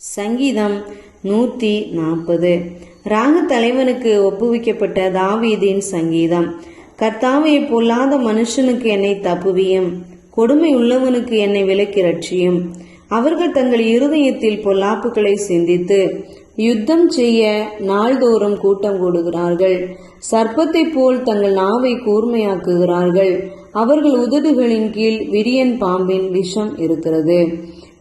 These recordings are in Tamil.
சங்கீதம் நூற்றி நாற்பது. ராக தலைவனுக்கு ஒப்புவிக்கப்பட்ட தாவீதின் சங்கீதம் கர்த்தாவே பொல்லாத மனுஷனுக்கு என்னை தப்புவியும். கொடுமை உள்ளவனுக்கு என்னை விலக்கி ரட்சியும் அவர்கள் தங்கள் இருதயத்தில் பொல்லாப்புகளை சிந்தித்து யுத்தம் செய்ய நாள்தோறும் கூட்டம் கூடுகிறார்கள். சர்ப்பத்தைப் போல் தங்கள் நாவை கூர்மையாக்குகிறார்கள். அவர்கள் உதடுகளின் கீழ் விரியன் பாம்பின் விஷம் இருக்கிறது.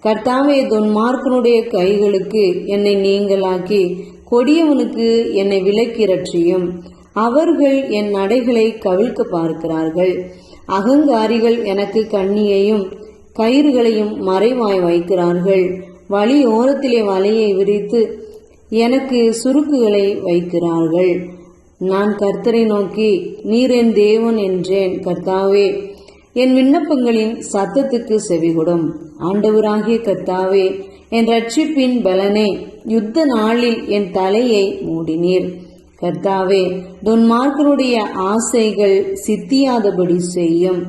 கர்த்தாவே துன்மார்க்கனுடைய கைகளுக்கு என்னை நீங்களாக்கி கொடியவனுக்கு என்னை விலக்கி ரட்சியும் அவர்கள் என் நடைகளை கவிழ்க்க பார்க்கிறார்கள். அகங்காரிகள் எனக்கு கண்ணியையும் கயிறுகளையும் மறைவாய் வைக்கிறார்கள். வழி ஓரத்திலே வலையை விரித்து எனக்கு சுருக்குகளை வைக்கிறார்கள். நான் கர்த்தரை நோக்கி நீர் என் தேவன் என்றேன். கர்த்தாவே என் விண்ணப்பங்களின் சத்தத்துக்கு செவிகொடும். ஆண்டவராகிய கத்தாவே என் ரட்சிப்பின் பலனே யுத்த நாளில் என் தலையை மூடினீர். கர்த்தாவே துன்மார்க்கனுடைய ஆசைகள் சித்தியாதபடி செய்யும்.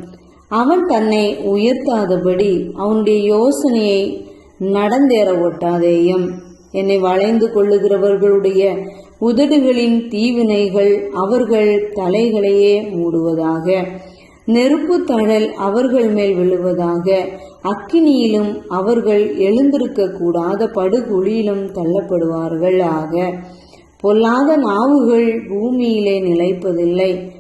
அவன் தன்னை உயர்த்தாதபடி அவனுடைய யோசனையை நடந்தேற ஒட்டாதேயும். என்னை வளைந்து கொள்ளுகிறவர்களுடைய உதடுகளின் தீவினைகள் அவர்கள் தலைகளையே மூடுவதாக. நெருப்பு தழல் அவர்கள் மேல் விழுவதாக. அக்கினியிலும் அவர்கள் எழுந்திருக்க கூடாத படுகுழியிலும் தள்ளப்படுவார்கள் ஆக. பொல்லாத நாவுகள் பூமியிலே நிலைப்பதில்லை.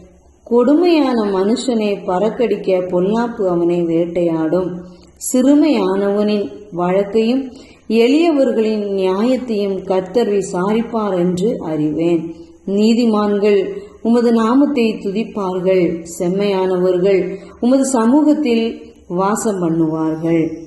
கொடுமையான மனுஷனை பறக்கடிக்க பொல்லாப்பு அவனை வேட்டையாடும். சிறுமையானவனின் வழக்கையும் எளியவர்களின் நியாயத்தையும் கர்த்தர் விசாரிப்பார் என்று அறிவேன். நீதிமான்கள் உமது நாமத்தை துதிப்பார்கள். செம்மையானவர்கள் உமது சமூகத்தில் வாசம் பண்ணுவார்கள்.